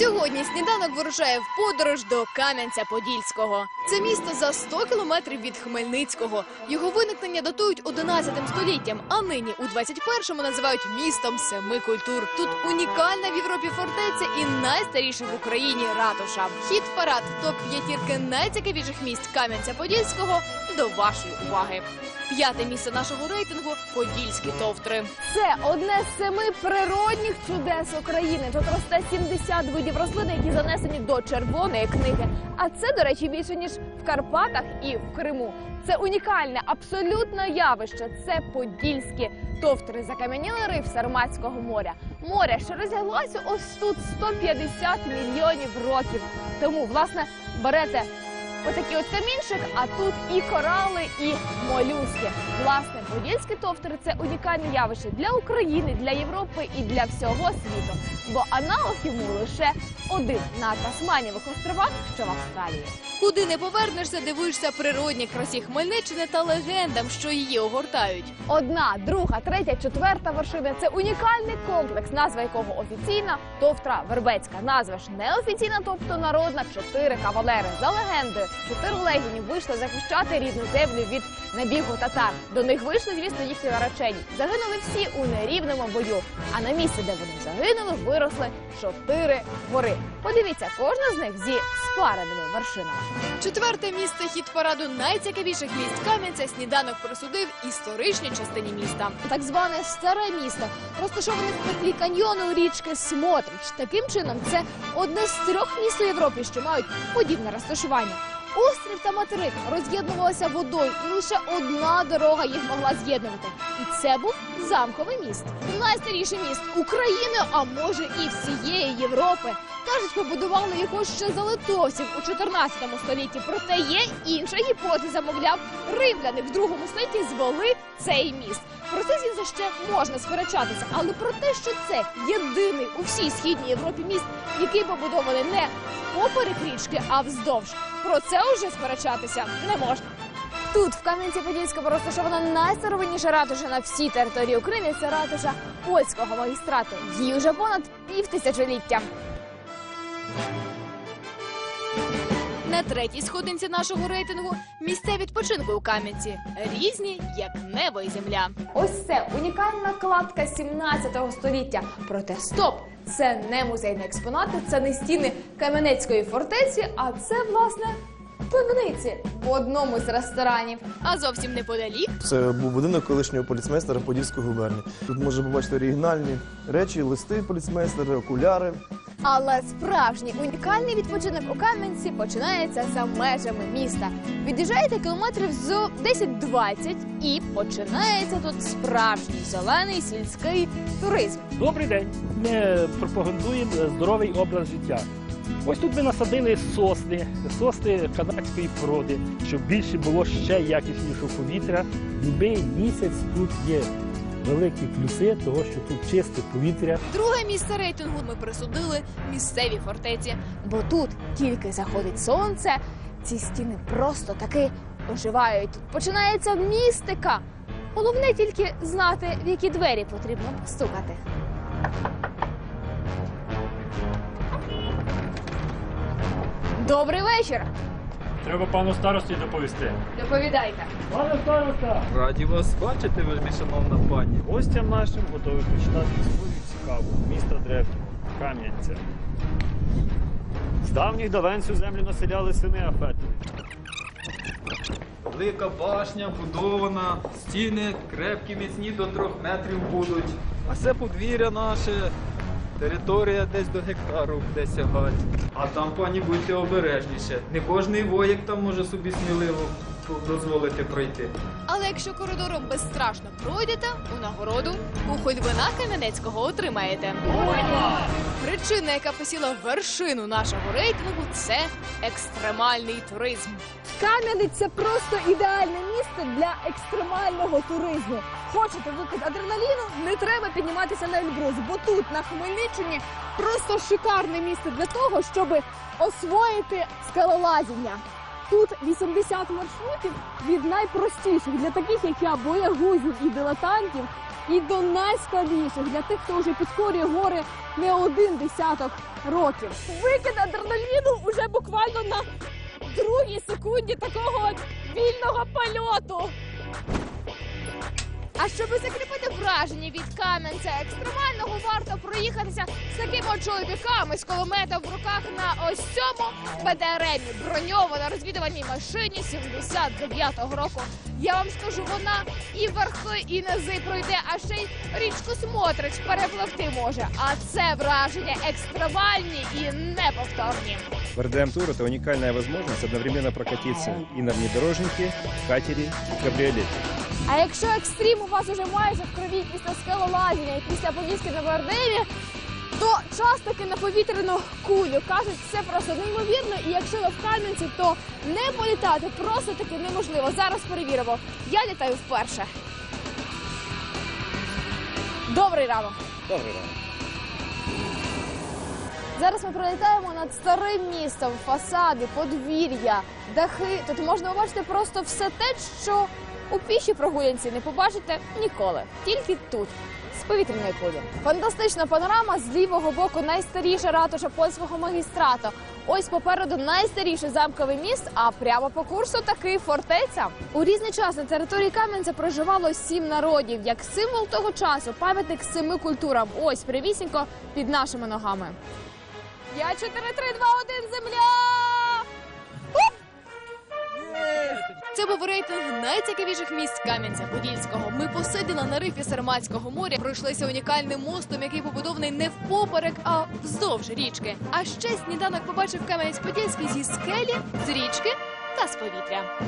Сьогодні сніданок вирушає в подорож до Кам'янця-Подільського. Це місто за 100 кілометрів від Хмельницького. Його виникнення датують 11 століттям, а нині у 21-му називають містом семи культур. Тут унікальна в Європі фортеця і найстаріша в Україні ратуша. Хід парад топ п'ятірки найцікавіших місць Кам'янця-Подільського до вашої уваги. П'яте місце нашого рейтингу Подільські товтри. Це одне з семи природних чудес України. Тут росте 70 видів рослин, які занесені до червоної книги. А це, до речі, більше ніж в Карпатах і в Криму. Це унікальне, абсолютно явище. Це подільські товтри закам'яніли риф Сарматського моря. Море, що розляглося ось тут 150 мільйонів років. Тому, власне, берете Отакий от камінчик, а тут і корали, і молюски. Власне, подільські товтри це унікальне явище для України, для Європи і для всього світу. Бо аналог йому лише один на Тасманієвих островах, що в Австралії. Куди не повернешся, дивуєшся природній красі Хмельниччини та легендам, що її огортають. Одна, друга, третя, четверта вершина це унікальний комплекс, назва якого офіційна товтра Вербецька. Назва ж неофіційна, тобто народна чотири кавалери. За легендою, чотири легіні вийшли захищати рідну землю від набігу татар. До них вийшли, звісно, їхні наречені. Загинули всі у нерівному бою. А на місці, де вони загинули, виросли чотири гори. Подивіться, кожна з них зі спареними вершинами. Четверте місце хід параду найцікавіших місць Кам'янця сніданок присудив історичній частині міста. так зване старе місто, розташоване в петлі каньйону річки Смотрич. Таким чином, це одне з трьох міст у Європі, що мають подібне розташування. Острів та материк роз'єднувалися водою, і лише одна дорога їх могла з'єднувати. І це був замковий міст. Найстаріший міст України, а може і всієї Європи. Кажуть, побудували його ще за литовців у 14 столітті. Проте є інша гіпотеза, мовляв, римляни в другому столітті звели цей міст. Про це звісно ще можна сперечатися, але про те, що це єдиний у всій східній Європі міст, який побудований не поперек річки, а вздовж. Про це вже сперечатися не можна. Тут, в Кам'янці-Подільському, розташована найстаровинніша ратуша на всій території України. Це ратуша польського магістрату. Їй вже понад півтисячоліття. На третій сходинці нашого рейтингу місця відпочинку у Кам'янці різні, як небо і земля. Ось це унікальна кладка 17 століття. Проте стоп! Це не музейні експонати, це не стіни Кам'янецької фортеці, а це власне пивниці в одному з ресторанів. А зовсім неподалік Це був будинок колишнього поліцмейстера Подільської губернії. Тут можна побачити оригінальні речі, листи поліцмейстера, окуляри. Але справжній унікальний відпочинок у Кам'янці починається за межами міста. Від'їжджаєте кілометрів з 10-20 і починається тут справжній зелений сільський туризм. Добрий день. Ми пропагандуємо здоровий образ життя. Ось тут ми насадили сосни, сосни канадської породи, щоб більше було ще якіснішого повітря. Любий місяць тут є великі плюси, того що тут чисте повітря. друге місце рейтингу ми присудили місцевій фортеці. Бо тут тільки заходить сонце, ці стіни просто таки оживають. Тут починається містика. Головне тільки знати, в які двері потрібно постукати. Добрий вечір. Треба пану старості доповісти. Доповідайте. Пане староста! Раді вас бачити, вельми шановна пані. Гостям нашим готові почитати історію цікаву міста древнього, Кам'янця. З давніх давен цю землю населяли сини Афети. Велика башня будована, стіни крепкі, міцні до трьох метрів будуть. А це подвір'я наше, територія десь до гектару буде сягати. А там, пані, будьте обережніше. Не кожний воїк там може собі сміливо дозволити пройти. Але якщо коридором безстрашно пройдете, у нагороду кухоль вина Кам'янецького отримаєте. Причина, яка посіла вершину нашого рейтингу, це екстремальний туризм. Кам'янець це просто ідеальне місце для екстремального туризму. Хочете викид адреналіну? Не треба підніматися на Ельбрус, бо тут, на Хмельниччині, просто шикарне місце для того, щоб освоїти скалолазіння. Тут 80 маршрутів від найпростіших для таких, як я, боягузів і дилетантів, і до найскладніших для тих, хто вже підкорює гори не один десяток років. Викид адреналіну уже буквально на другій секунді такого вільного польоту. А щоб закріпити враження від кам'янця екстремального, варто проїхатися з такими чоловіками з кулеметом в руках на ось цьому БТРМі, броньовано розвідуваній машині 79-го року. Я вам скажу, вона і верхи, і низи пройде, а ще й річку Смотрич перепливти може. А це враження екстремальні і неповторні. РДМ-тур – это уникальная возможность одновременно прокатиться и на внедорожнике, катере и кабриолете. А якщо екстрім у вас уже майже в крові після скелолазіння і після поїздки на Бардемі, то час таки на повітряну кулю. Кажуть, це просто неймовірно. І якщо ви в Кам'янці, то не політати просто таки неможливо. Зараз перевіримо. Я літаю вперше. Добрий ранок. Добрый ранок. Зараз ми пролітаємо над старим містом, фасади, подвір'я, дахи. Тут можна побачити просто все те, що у пішій прогулянці не побачите ніколи. Тільки тут. З повітряної кулі. Фантастична панорама з лівого боку найстаріша ратуша польського магістрату. Ось попереду найстаріший замковий міст, а прямо по курсу таки фортеця. У різний час на території Кам'янця проживало сім народів. Як символ того часу, пам'ятник семи культурам. Ось привісінько під нашими ногами. Я 4, 3, 2, 1, земля! Це був рейтинг найцікавіших місць Кам'янця-Подільського. Ми посиділи на рифі Сарматського моря, пройшлися унікальним мостом, який побудований не впоперек, а вздовж річки. А ще сніданок побачив Кам'янець-Подільський зі скелі, з річки та з повітря.